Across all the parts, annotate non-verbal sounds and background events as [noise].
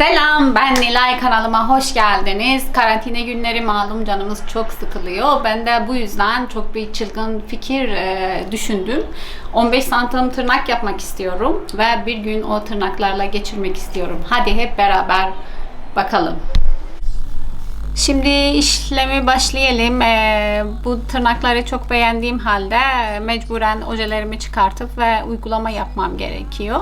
Selam ben Nilay kanalıma hoş geldiniz. Karantina günleri malum canımız çok sıkılıyor. Ben de bu yüzden çok bir çılgın fikir e, düşündüm. 15 santim tırnak yapmak istiyorum ve bir gün o tırnaklarla geçirmek istiyorum. Hadi hep beraber bakalım. Şimdi işlemi başlayalım. Ee, bu tırnakları çok beğendiğim halde mecburen ojelerimi çıkartıp ve uygulama yapmam gerekiyor.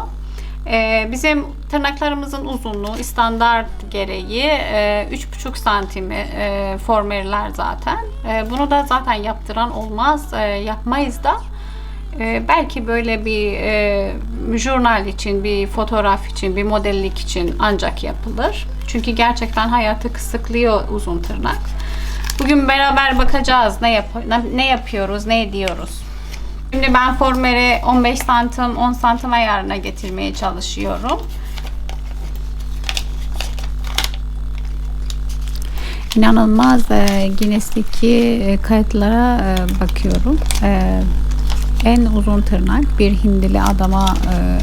Ee, bizim tırnaklarımızın uzunluğu standart gereği e, 3,5 santimi e, formerler zaten. E, bunu da zaten yaptıran olmaz. E, yapmayız da. E, belki böyle bir e, jurnal için, bir fotoğraf için, bir modellik için ancak yapılır. Çünkü gerçekten hayatı kısıklıyor uzun tırnak. Bugün beraber bakacağız ne, yap ne yapıyoruz, ne ediyoruz. Şimdi ben formeri 15 santim, 10 santim ayarına getirmeye çalışıyorum. İnanılmaz e, Guinness'teki e, kayıtlara e, bakıyorum. E, en uzun tırnak bir Hindili adama e,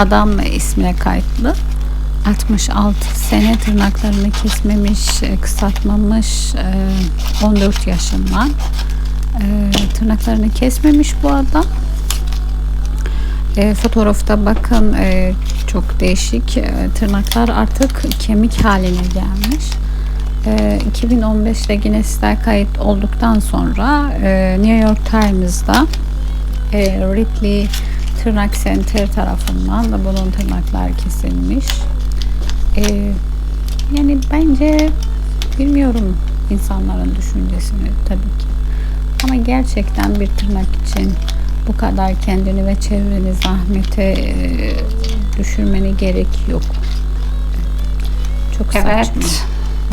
adam ismine kayıtlı. 66 sene tırnaklarını kesmemiş, e, kısaltmamış, e, 14 yaşında. E, tırnaklarını kesmemiş bu adam. E, fotoğrafta bakın e, çok değişik e, tırnaklar artık kemik haline gelmiş. E, 2015'te Guinness'te kayıt olduktan sonra e, New York Times'da e, Ridley Tırnak Center tarafından da bunun tırnaklar kesilmiş. E, yani bence bilmiyorum insanların düşüncesini tabii ki. Ama gerçekten bir tırnak için bu kadar kendini ve çevreni zahmete e, düşürmeni gerek yok. Çok Evet. saçma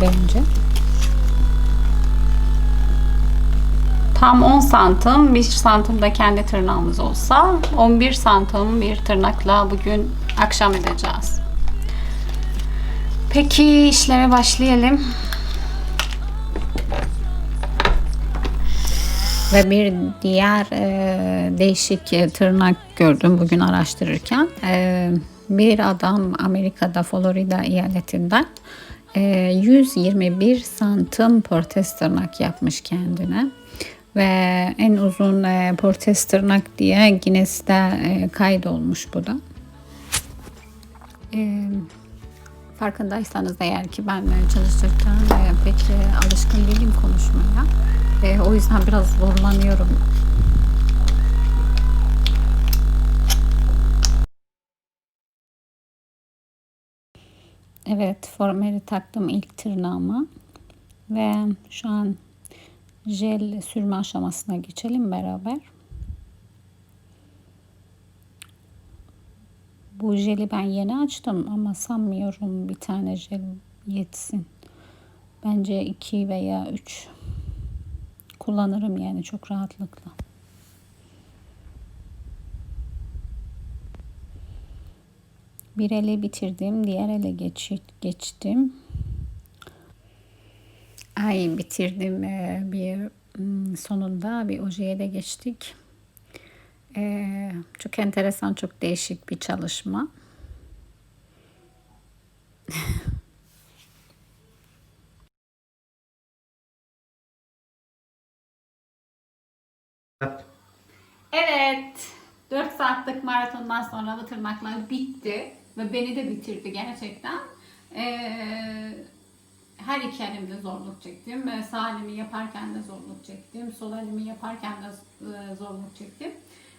bence. Tam 10 santim, 1 santim de kendi tırnağımız olsa 11 santim bir tırnakla bugün akşam edeceğiz. Peki işleme başlayalım. Ve bir diğer e, değişik e, tırnak gördüm bugün araştırırken. E, bir adam Amerika'da Florida eyaletinden e, 121 santim protez tırnak yapmış kendine. Ve en uzun e, protez tırnak diye Guinness'te e, kaydolmuş bu da. E, farkındaysanız eğer ki ben e, çalışırken e, pek e, alışkın değilim konuşmaya. E, o yüzden biraz zorlanıyorum. Evet, formeri taktım ilk tırnağıma ve şu an jel sürme aşamasına geçelim beraber. Bu jeli ben yeni açtım ama sanmıyorum bir tane jel yetsin. Bence iki veya üç kullanırım yani çok rahatlıkla. Bir ele bitirdim, diğer ele geç, geçtim. Ay bitirdim ee, bir hmm, sonunda bir ojeye de geçtik. Ee, çok enteresan, çok değişik bir çalışma. [laughs] Evet, 4 saatlik maratondan sonra bu tırnaklar bitti ve beni de bitirdi gerçekten. Ee, her iki elimde zorluk çektim. Sağ elimi yaparken de zorluk çektim. Sol elimi yaparken de e, zorluk çektim.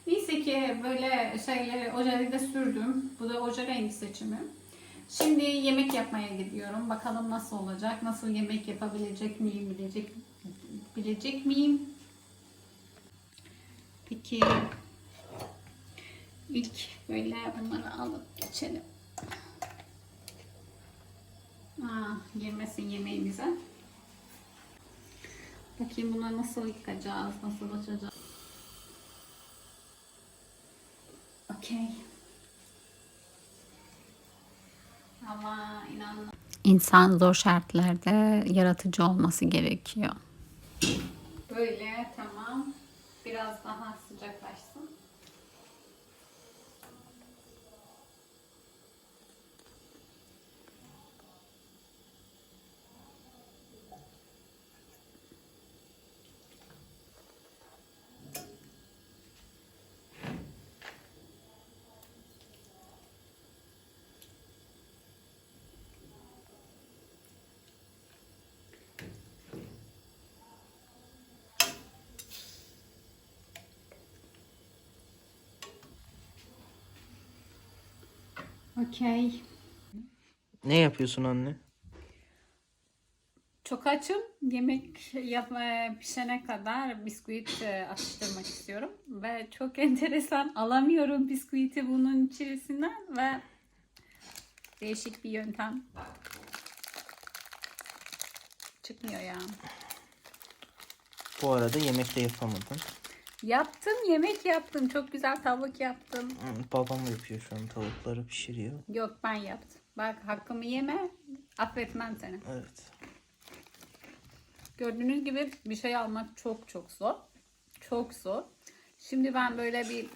Neyse ki böyle şeyleri ojeleri de sürdüm. Bu da oje rengi seçimim. Şimdi yemek yapmaya gidiyorum. Bakalım nasıl olacak? Nasıl yemek yapabilecek miyim? Bilecek, bilecek miyim? Peki ilk böyle bunları alıp geçelim. Aa, girmesin yemeğimize. Bakayım buna nasıl yıkacağız, nasıl açacağız. Okey. Ama inanın. İnsan zor şartlarda yaratıcı olması gerekiyor. Aha, z Jack Okey. Ne yapıyorsun anne? Çok açım. Yemek yapmaya pişene kadar bisküvit e, atıştırmak istiyorum. Ve çok [laughs] enteresan alamıyorum bisküviti bunun içerisinden ve değişik bir yöntem. Çıkmıyor ya. Bu arada yemek de yapamadın. Yaptım yemek yaptım. Çok güzel tavuk yaptım. Hı, Babam yapıyor şu an tavukları pişiriyor. Yok ben yaptım. Bak hakkımı yeme. Affetmem seni. Evet. Gördüğünüz gibi bir şey almak çok çok zor. Çok zor. Şimdi ben böyle bir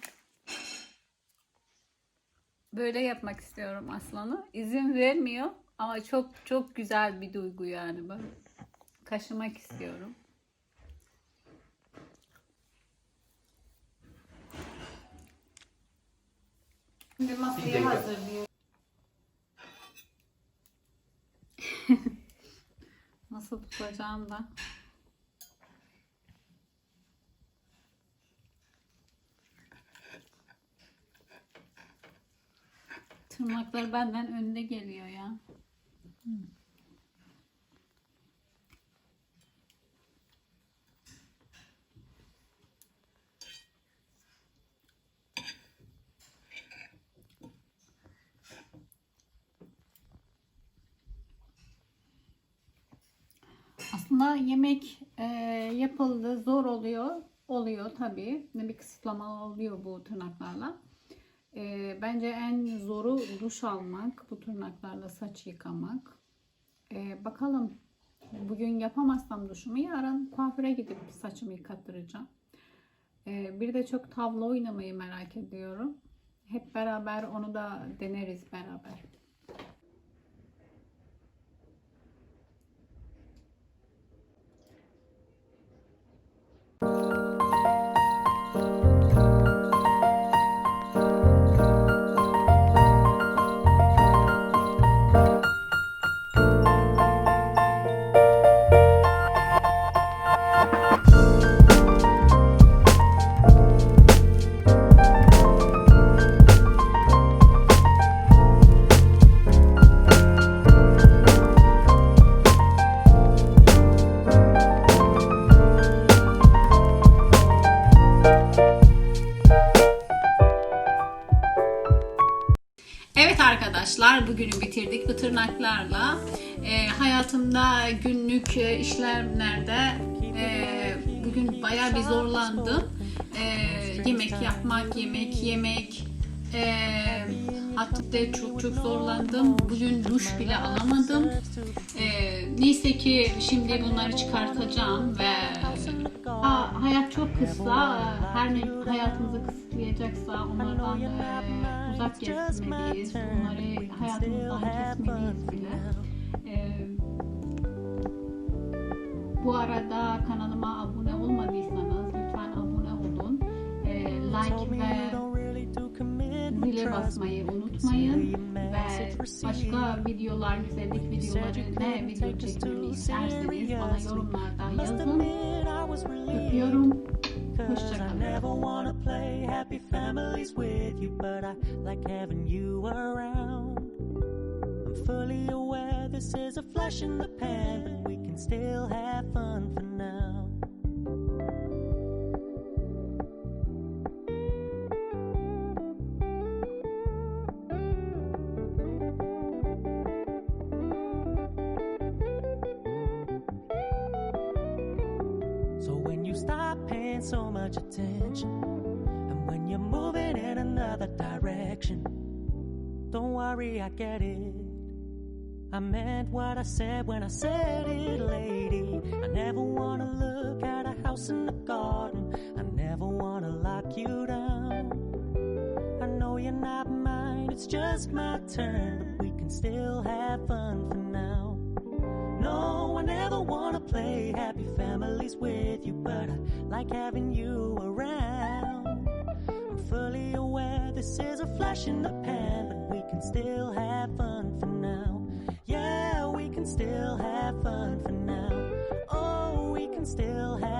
böyle yapmak istiyorum aslanı. İzin vermiyor ama çok çok güzel bir duygu yani ben kaşımak istiyorum. Şimdi masayı hazırlıyorum. [laughs] Nasıl tutacağım da. Tırnaklar benden önde geliyor ya. Aslında yemek e, yapıldı zor oluyor. Oluyor tabii. Bir kısıtlama oluyor bu tırnaklarla. E, bence en zoru duş almak, bu tırnaklarla saç yıkamak. E, bakalım bugün yapamazsam duşumu yarın kuaföre gidip saçımı yıkattıracağım. E, bir de çok tavla oynamayı merak ediyorum. Hep beraber onu da deneriz beraber. Arkadaşlar bugünü bitirdik bu tırnaklarla. Ee, hayatımda günlük e, işlemlerde e, bugün bayağı bir zorlandım. Ee, yemek yapmak, yemek yemek. E, hatta çok çok zorlandım. Bugün duş bile alamadım. Ee, neyse ki şimdi bunları çıkartacağım ve hayat çok kısa. Her ne hayatımızı kısıtlayacaksa onlardan e, uzak gezmeliyiz. Onları hayatımızdan kesmeliyiz bile. E, bu arada kanalıma abone olmadıysanız lütfen abone olun. E, like ve zile basmayı unutmayın ve başka videolar, güzellik videoları ne video çekmemi isterseniz bana yorumlarda yazın. Öpüyorum. Hoşçakalın. But I like having you around. I'm fully aware this is a flash in the pan, but we can still have fun for now. So when you stop paying so much attention, you're moving in another direction, don't worry, I get it. I meant what I said when I said it, lady. I never wanna look at a house in the garden. I never wanna lock you down. I know you're not mine, it's just my turn, but we can still have fun for now. No, I never wanna play happy families with you, but I like having you around. This is a flash in the pan, but we can still have fun for now. Yeah, we can still have fun for now. Oh, we can still have